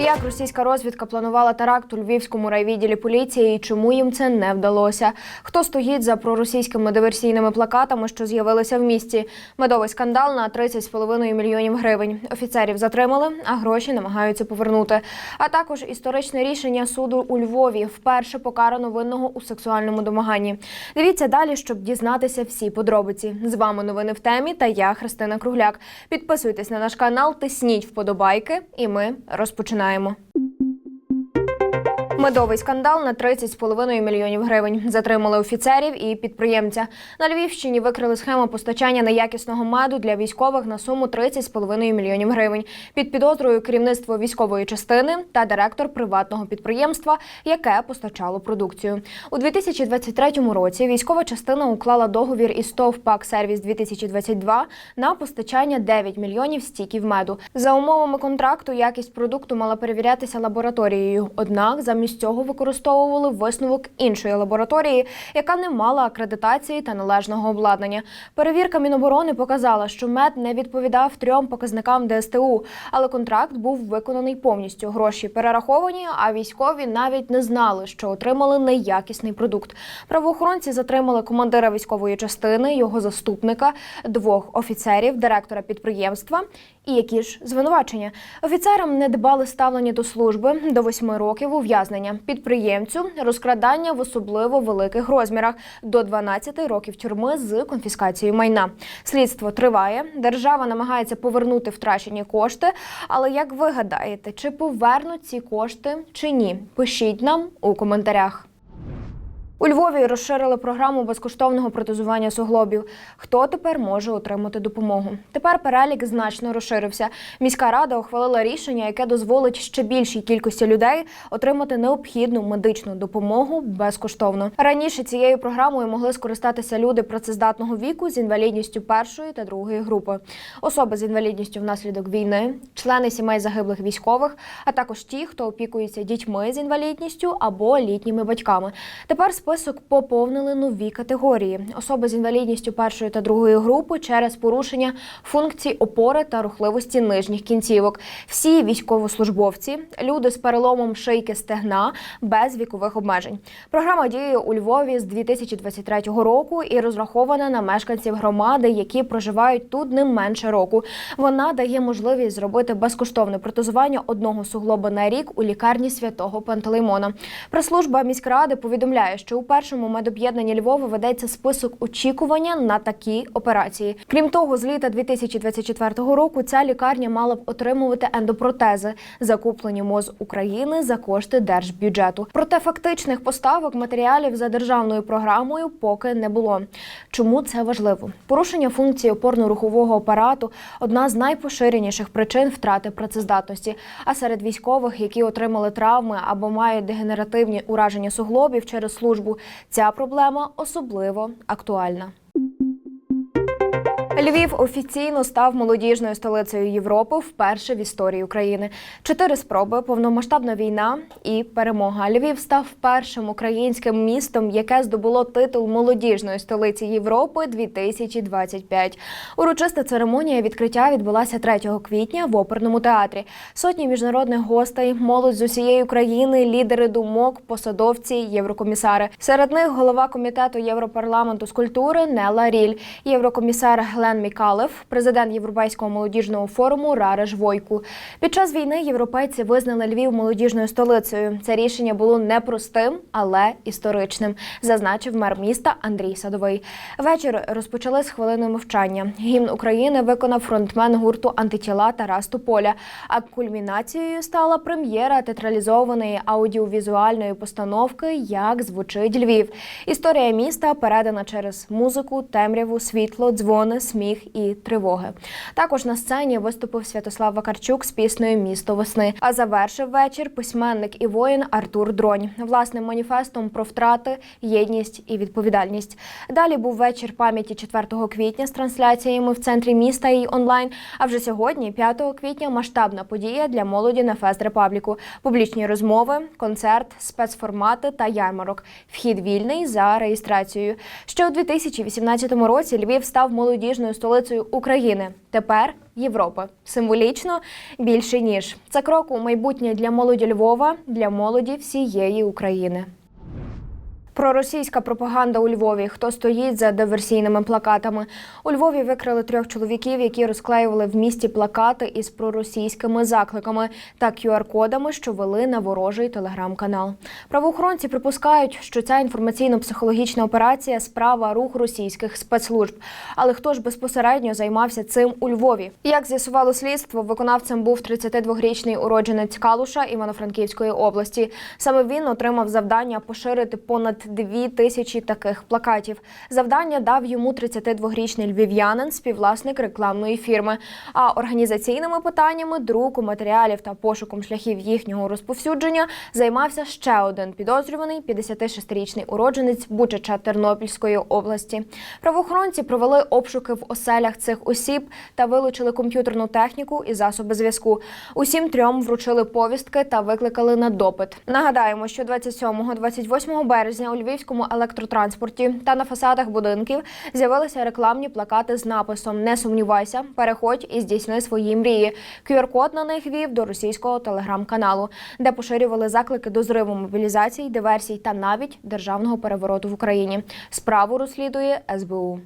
Як російська розвідка планувала теракт у львівському райвідділі поліції і чому їм це не вдалося? Хто стоїть за проросійськими диверсійними плакатами, що з'явилися в місті? Медовий скандал на 30,5 мільйонів гривень. Офіцерів затримали, а гроші намагаються повернути. А також історичне рішення суду у Львові вперше покарано винного у сексуальному домаганні. Дивіться далі, щоб дізнатися всі подробиці. З вами новини в темі та я Христина Кругляк. Підписуйтесь на наш канал, тисніть вподобайки, і ми розпочинаємо починаємо. Медовий скандал на 30,5 мільйонів гривень. Затримали офіцерів і підприємця. На Львівщині викрили схему постачання неякісного меду для військових на суму 30,5 мільйонів гривень. Під підозрою керівництво військової частини та директор приватного підприємства, яке постачало продукцію. У 2023 році військова частина уклала договір із ТОВ «ПАК Сервіс 2022 на постачання 9 мільйонів стіків меду. За умовами контракту якість продукту мала перевірятися лабораторією. Однак замість цього використовували висновок іншої лабораторії, яка не мала акредитації та належного обладнання. Перевірка Міноборони показала, що мед не відповідав трьом показникам ДСТУ, але контракт був виконаний повністю. Гроші перераховані, а військові навіть не знали, що отримали неякісний продукт. Правоохоронці затримали командира військової частини, його заступника, двох офіцерів, директора підприємства. І які ж звинувачення офіцерам не дбали ставлення до служби до восьми років ув'язнення, підприємцю розкрадання в особливо великих розмірах до 12 років тюрми з конфіскацією майна. Слідство триває. Держава намагається повернути втрачені кошти. Але як ви гадаєте, чи повернуть ці кошти чи ні? Пишіть нам у коментарях. У Львові розширили програму безкоштовного протезування суглобів. Хто тепер може отримати допомогу? Тепер перелік значно розширився. Міська рада ухвалила рішення, яке дозволить ще більшій кількості людей отримати необхідну медичну допомогу безкоштовно. Раніше цією програмою могли скористатися люди працездатного віку з інвалідністю першої та другої групи, особи з інвалідністю внаслідок війни, члени сімей загиблих військових, а також ті, хто опікується дітьми з інвалідністю або літніми батьками. Тепер список поповнили нові категорії: особи з інвалідністю першої та другої групи через порушення функцій опори та рухливості нижніх кінцівок. Всі військовослужбовці, люди з переломом шийки стегна без вікових обмежень. Програма діє у Львові з 2023 року і розрахована на мешканців громади, які проживають тут не менше року. Вона дає можливість зробити безкоштовне протезування одного суглоба на рік у лікарні святого Пантелеймона. Прес-служба міськради повідомляє, що у першому медоб'єднанні Львова ведеться список очікування на такі операції. Крім того, з літа 2024 року ця лікарня мала б отримувати ендопротези, закуплені МОЗ України за кошти держбюджету. Проте фактичних поставок матеріалів за державною програмою поки не було. Чому це важливо? Порушення функції опорно-рухового апарату одна з найпоширеніших причин втрати працездатності. А серед військових, які отримали травми або мають дегенеративні ураження суглобів через службу, ця проблема особливо актуальна. Львів офіційно став молодіжною столицею Європи вперше в історії України. Чотири спроби, повномасштабна війна і перемога. Львів став першим українським містом, яке здобуло титул молодіжної столиці Європи 2025. Урочиста церемонія відкриття відбулася 3 квітня в оперному театрі. Сотні міжнародних гостей, молодь з усієї України, лідери думок, посадовці, єврокомісари. Серед них голова комітету Європарламенту з культури Нела Ріль, єврокомісар Глен Мікалев, президент Європейського молодіжного форуму Рареш Войку. Під час війни європейці визнали Львів молодіжною столицею. Це рішення було непростим, але історичним, зазначив мер міста Андрій Садовий. Вечір розпочали з хвилини мовчання. Гімн України виконав фронтмен гурту антитіла Тарас Тополя. А кульмінацією стала прем'єра театралізованої аудіовізуальної постановки Як звучить Львів. Історія міста передана через музику, темряву, світло, дзвони, сміх і тривоги. Також на сцені виступив Святослав Вакарчук з піснею Місто весни. А завершив вечір письменник і воїн Артур Дронь власним маніфестом про втрати, єдність і відповідальність. Далі був вечір пам'яті 4 квітня з трансляціями в центрі міста і онлайн. А вже сьогодні, 5 квітня, масштабна подія для молоді на Фест Репабліку. Публічні розмови, концерт, спецформати та ярмарок. Вхід вільний за реєстрацією. Ще у 2018 році Львів став молодіжною незалежною столицею України. Тепер Європи. Символічно більше ніж це крок у майбутнє для молоді Львова, для молоді всієї України. Проросійська пропаганда у Львові. Хто стоїть за диверсійними плакатами? У Львові викрили трьох чоловіків, які розклеювали в місті плакати із проросійськими закликами та QR-кодами, що вели на ворожий телеграм-канал. Правоохоронці припускають, що ця інформаційно-психологічна операція справа рух російських спецслужб. Але хто ж безпосередньо займався цим у Львові? Як з'ясувало слідство, виконавцем був 32-річний уродженець Калуша Івано-Франківської області. Саме він отримав завдання поширити понад дві тисячі таких плакатів. Завдання дав йому 32-річний львів'янин, співвласник рекламної фірми. А організаційними питаннями, друку матеріалів та пошуком шляхів їхнього розповсюдження займався ще один підозрюваний 56-річний уродженець Бучача Тернопільської області. Правоохоронці провели обшуки в оселях цих осіб та вилучили комп'ютерну техніку і засоби зв'язку. Усім трьом вручили повістки та викликали на допит. Нагадаємо, що 27-28 березня у львівському електротранспорті та на фасадах будинків з'явилися рекламні плакати з написом Не сумнівайся, переходь і здійсни свої мрії. QR-код на них вів до російського телеграм-каналу, де поширювали заклики до зриву мобілізацій, диверсій та навіть державного перевороту в Україні. Справу розслідує СБУ.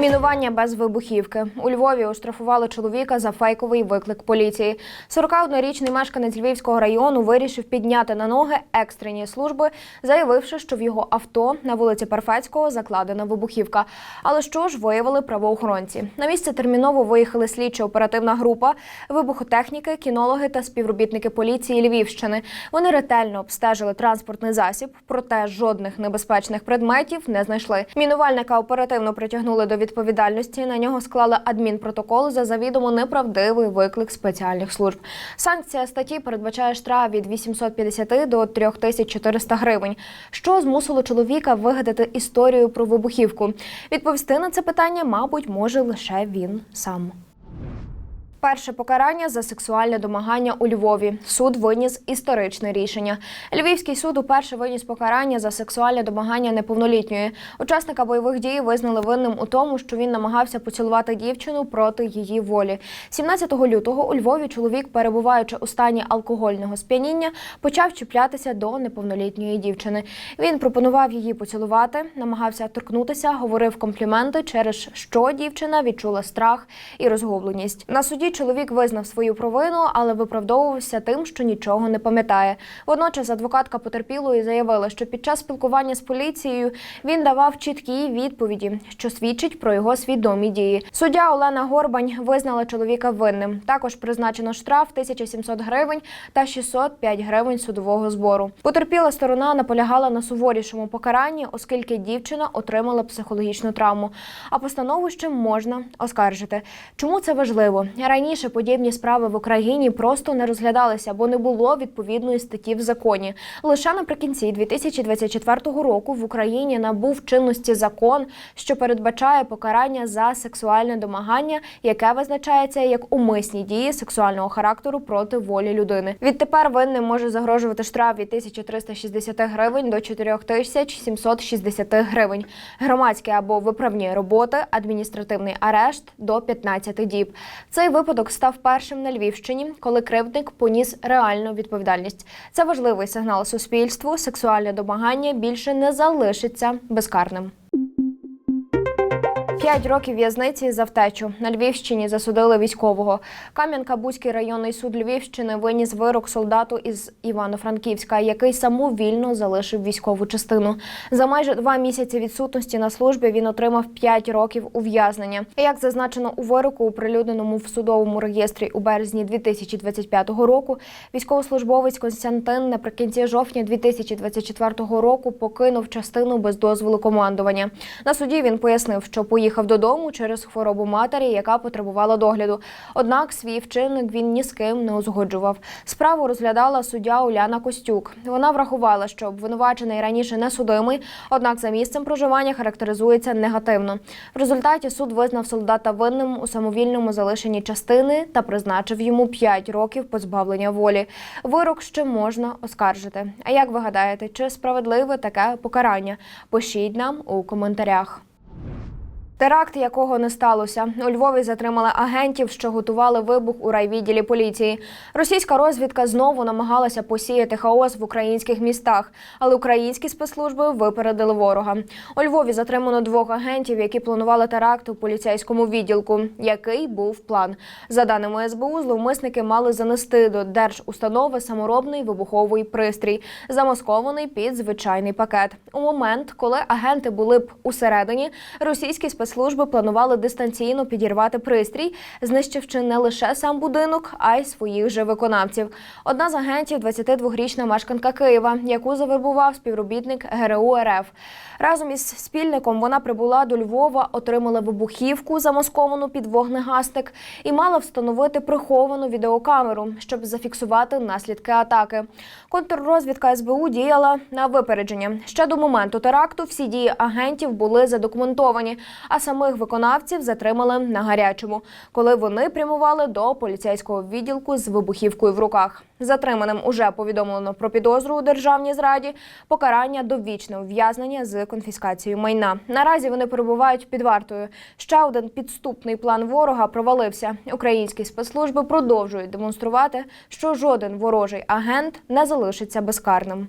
Мінування без вибухівки у Львові оштрафували чоловіка за фейковий виклик поліції. 41-річний мешканець Львівського району вирішив підняти на ноги екстрені служби, заявивши, що в його авто на вулиці Перфецького закладена вибухівка. Але що ж виявили правоохоронці? На місце терміново виїхали слідчо-оперативна група, вибухотехніки, кінологи та співробітники поліції Львівщини. Вони ретельно обстежили транспортний засіб, проте жодних небезпечних предметів не знайшли. Мінувальника оперативно притягнули до відповідальності. На нього склали адмінпротокол за завідомо неправдивий виклик спеціальних служб. Санкція статті передбачає штраф від 850 до 3400 гривень. Що змусило чоловіка вигадати історію про вибухівку? Відповісти на це питання, мабуть, може лише він сам. Перше покарання за сексуальне домагання у Львові. Суд виніс історичне рішення. Львівський суд уперше виніс покарання за сексуальне домагання неповнолітньої. Учасника бойових дій визнали винним у тому, що він намагався поцілувати дівчину проти її волі. 17 лютого у Львові чоловік, перебуваючи у стані алкогольного сп'яніння, почав чіплятися до неповнолітньої дівчини. Він пропонував її поцілувати, намагався торкнутися, говорив компліменти, через що дівчина відчула страх і розгубленість. На суді чоловік визнав свою провину, але виправдовувався тим, що нічого не пам'ятає. Водночас адвокатка потерпілої заявила, що під час спілкування з поліцією він давав чіткі відповіді, що свідчить про його свідомі дії. Суддя Олена Горбань визнала чоловіка винним. Також призначено штраф 1700 гривень та 605 гривень судового збору. Потерпіла сторона наполягала на суворішому покаранні, оскільки дівчина отримала психологічну травму. А постанову ще можна оскаржити. Чому це важливо? Раніше подібні справи в Україні просто не розглядалися, бо не було відповідної статті в законі. Лише наприкінці 2024 року в Україні набув чинності закон, що передбачає покарання за сексуальне домагання, яке визначається як умисні дії сексуального характеру проти волі людини. Відтепер винним може загрожувати штраф від 1360 гривень до 4760 гривень, громадські або виправні роботи, адміністративний арешт до 15 діб. Цей випадок став першим на Львівщині, коли кривдник поніс реальну відповідальність. Це важливий сигнал суспільству. Сексуальне домагання більше не залишиться безкарним. П'ять років в'язниці за втечу на Львівщині засудили військового. Кам'янка-Бузький районний суд Львівщини виніс вирок солдату із Івано-Франківська, який самовільно залишив військову частину. За майже два місяці відсутності на службі він отримав п'ять років ув'язнення. Як зазначено у вироку, оприлюдненому в судовому реєстрі у березні 2025 року, військовослужбовець Константин наприкінці жовтня 2024 року покинув частину без дозволу командування. На суді він пояснив, що поїхав додому через хворобу матері, яка потребувала догляду. Однак свій вчинок він ні з ким не узгоджував. Справу розглядала суддя Уляна Костюк. Вона врахувала, що обвинувачений раніше не судимий, однак за місцем проживання характеризується негативно. В результаті суд визнав солдата винним у самовільному залишенні частини та призначив йому 5 років позбавлення волі. Вирок ще можна оскаржити. А як ви гадаєте, чи справедливе таке покарання? Пишіть нам у коментарях. Теракт, якого не сталося. У Львові затримали агентів, що готували вибух у райвідділі поліції. Російська розвідка знову намагалася посіяти хаос в українських містах, але українські спецслужби випередили ворога. У Львові затримано двох агентів, які планували теракт у поліцейському відділку. Який був план? За даними СБУ, зловмисники мали занести до держустанови саморобний вибуховий пристрій, замаскований під звичайний пакет. У момент, коли агенти були б усередині, російські спецслужби планували дистанційно підірвати пристрій, знищивши не лише сам будинок, а й своїх же виконавців. Одна з агентів 22-річна мешканка Києва, яку завербував співробітник ГРУ РФ. Разом із спільником вона прибула до Львова, отримала вибухівку, замасковану під вогнегасник, і мала встановити приховану відеокамеру, щоб зафіксувати наслідки атаки. Контррозвідка СБУ діяла на випередження. Ще до моменту теракту всі дії агентів були задокументовані, самих виконавців затримали на гарячому, коли вони прямували до поліцейського відділку з вибухівкою в руках. Затриманим уже повідомлено про підозру у державній зраді, покарання довічне ув'язнення з конфіскацією майна. Наразі вони перебувають під вартою. Ще один підступний план ворога провалився. Українські спецслужби продовжують демонструвати, що жоден ворожий агент не залишиться безкарним.